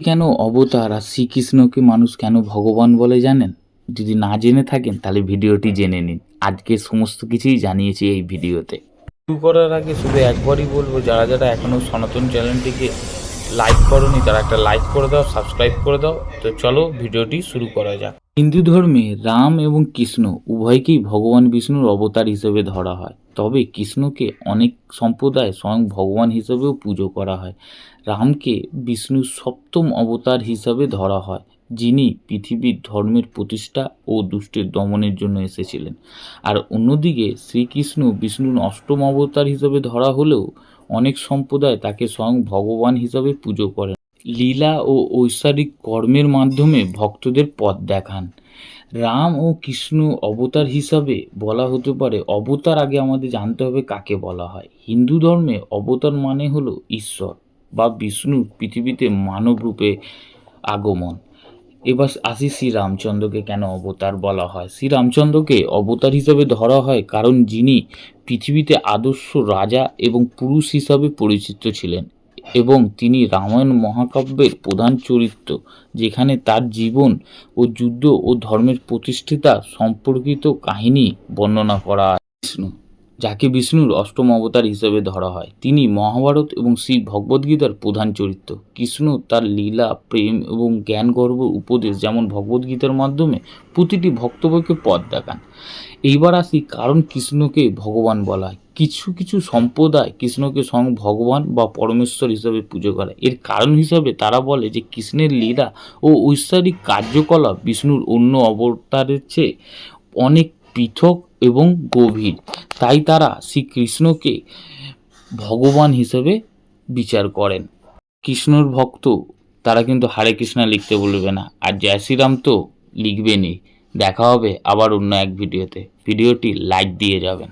কেন অবতার আর শ্রীকৃষ্ণকে মানুষ কেন ভগবান বলে জানেন? যদি না জেনে থাকেন, তাহলে ভিডিওটি জেনে নিন। আজকে সমস্ত কিছুই জানিয়েছি এই ভিডিওতে। শুরু করার আগে শুধু একবারই বলব, যারা যারা এখনও সনাতন চ্যানেলটিকে লাইক করনি তারা একটা লাইক করে দাও সাবস্ক্রাইব করে দাও। তো চলো ভিডিওটি শুরু করা যাক। হিন্দু ধর্মে রাম এবং কৃষ্ণ উভয়কেই ভগবান বিষ্ণুর অবতার হিসেবে ধরা হয়। তবে কৃষ্ণকে অনেক সম্প্রদায় স্বয়ং ভগবান হিসেবেও পুজো করা হয়। রামকে বিষ্ণুর সপ্তম অবতার হিসাবে ধরা হয়, যিনি পৃথিবীর ধর্মের প্রতিষ্ঠা ও দুষ্টের দমনের জন্য এসেছিলেন। আর অন্যদিকে শ্রীকৃষ্ণ বিষ্ণুর অষ্টম অবতার হিসেবে ধরা হলেও অনেক সম্প্রদায় তাকে স্বয়ং ভগবান হিসাবে পুজো করেন। লীলা ও ঐশ্বরিক কর্মের মাধ্যমে ভক্তদের পথ দেখান। রাম ও কৃষ্ণ অবতার হিসাবে বলা হতে পারে, অবতার আগে আমাদের জানতে হবে কাকে বলা হয়। হিন্দু ধর্মে অবতার মানে হলো ঈশ্বর বা বিষ্ণু পৃথিবীতে মানব রূপে আগমন। এবার আসি শ্রীরামচন্দ্রকে কেন অবতার বলা হয়? শ্রীরামচন্দ্রকে অবতার হিসেবে ধরা হয় কারণ যিনি পৃথিবীতে আদর্শ রাজা এবং পুরুষ হিসাবে পরিচিত ছিলেন এবং তিনি রামায়ণ মহাকাব্যের প্রধান চরিত্র, যেখানে তার জীবন ও যুদ্ধ ও ধর্মের প্রতিষ্ঠিতা সম্পর্কিত কাহিনী বর্ণনা করা বিষ্ণু যাকে বিষ্ণুর অষ্টম অবতার হিসেবে ধরা হয়। তিনি মহাভারত এবং শ্রী ভগবদ্গীতার প্রধান চরিত্র। কৃষ্ণ তার লীলা, প্রেম এবং জ্ঞানগর্ভ উপদেশ যেমন ভগবদ্গীতার মাধ্যমে প্রতিটি ভক্তব্যকে পথ দেখান। এইবার আসি কারণ কৃষ্ণকে ভগবান বলা হয়। কিছু কিছু সম্প্রদায় কৃষ্ণকে স্বয়ং ভগবান বা পরমেশ্বর হিসাবে পুজো করে। এর কারণ হিসাবে তারা বলে যে কৃষ্ণের লীলা ও ঐশ্বরিক কার্যকলাপ বিষ্ণুর অন্য অবতারের চেয়ে অনেক পৃথক এবং গভীর। তাই তারা শ্রীকৃষ্ণকে ভগবান হিসেবে বিচার করেন। কৃষ্ণর ভক্ত, তারা কিন্তু হরে কৃষ্ণা লিখতে বলবে না। আর জয় শ্রীরাম তো লিখবেনই। দেখা হবে আবার অন্য এক ভিডিওতে। ভিডিওটি লাইক দিয়ে যাবেন।